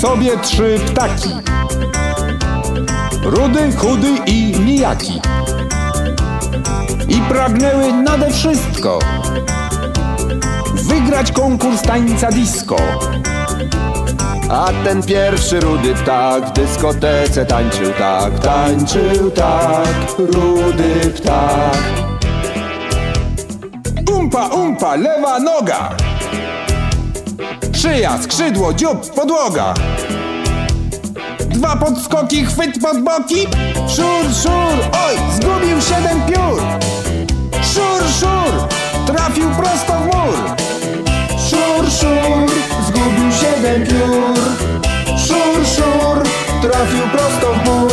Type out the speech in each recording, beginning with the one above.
sobie trzy ptaki. Rudy, chudy i nijaki. I pragnęły nade wszystko wygrać konkurs tańca disco. A ten pierwszy rudy ptak w dyskotece tańczył tak, tańczył tak, rudy ptak. Umpa, umpa, lewa noga. Szyja, skrzydło, dziób, podłoga. Dwa podskoki, chwyt pod boki. Szur, szur, oj, zgubił siedem piór. Szur, szur, trafił prosto w mur. Szur, szur, zgubił siedem piór. Szur, szur, trafił prosto w mur.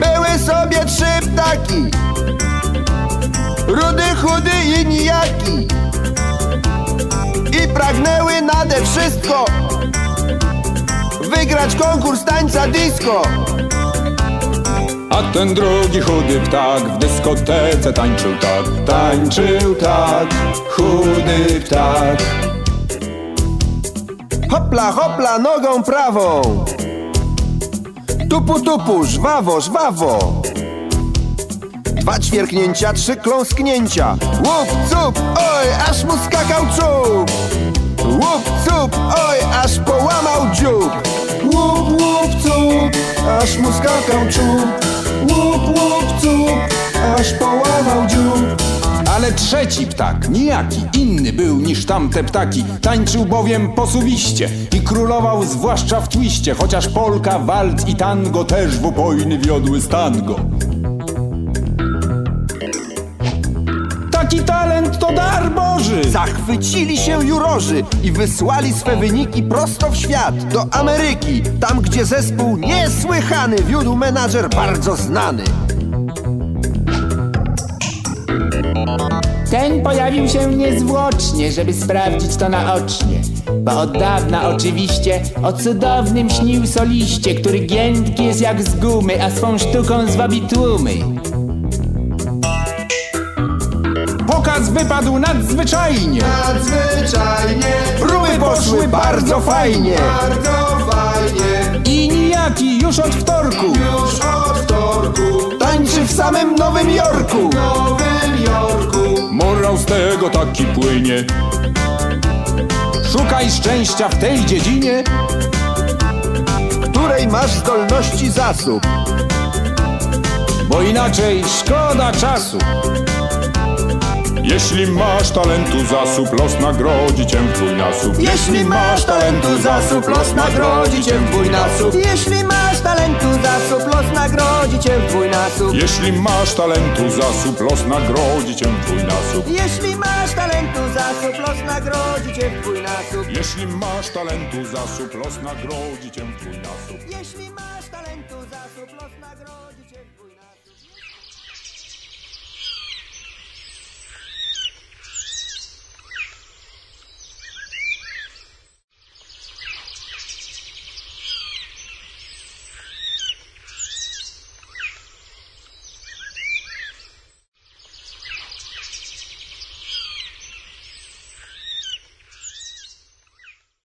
Były sobie trzy ptaki, rudy, chudy i nijaki. Wszystko wygrać konkurs tańca disco. A ten drugi chudy ptak w dyskotece tańczył tak, tańczył tak, chudy ptak. Hopla, hopla, nogą prawą. Tupu, tupu, żwawo, żwawo. Dwa ćwierknięcia, trzy kląsknięcia. Łup, cup, oj, aż mu skakał czub. Łup, cup, oj, aż połamał dziób. Łup, łup, cup, aż mu skakał czub. Łup, łup, cup, aż połamał dziób. Ale trzeci ptak, nijaki, inny był niż tamte ptaki. Tańczył bowiem posuwiście i królował zwłaszcza w twiście, chociaż polka, walc i tango też w upojny wiodły z Zachwycili się jurorzy i wysłali swe wyniki prosto w świat, do Ameryki, tam gdzie zespół niesłychany wiódł menadżer bardzo znany. Ten pojawił się niezwłocznie, żeby sprawdzić to naocznie. Bo od dawna oczywiście o cudownym śnił soliście, który giętki jest jak z gumy, a swą sztuką zwabi tłumy. Pokaz wypadł nadzwyczajnie! Nadzwyczajnie, próby poszły bardzo fajnie. Bardzo fajnie, I nijaki już od wtorku! już od wtorku tańczy w samym Nowym Jorku. Nowym Jorku. Morał z tego taki płynie. Szukaj szczęścia w tej dziedzinie, Której masz zdolności zasób. bo inaczej szkoda czasu. Jeśli masz talentu zasób, los nagrodzi cię w dwójnasób. Jeśli masz talentu zasób, los nagrodzi cię w dwójnasób. Jeśli masz talentu zasób, los nagrodzi cię w dwójnasób. Jeśli masz talentu zasób, los nagrodzi cię w dwójnasób. Jeśli masz talentu zasób, los nagrodzi cię w dwójnasób. Jeśli masz talentu zasób, los nagrodzi cię w dwójnasób. Jeśli masz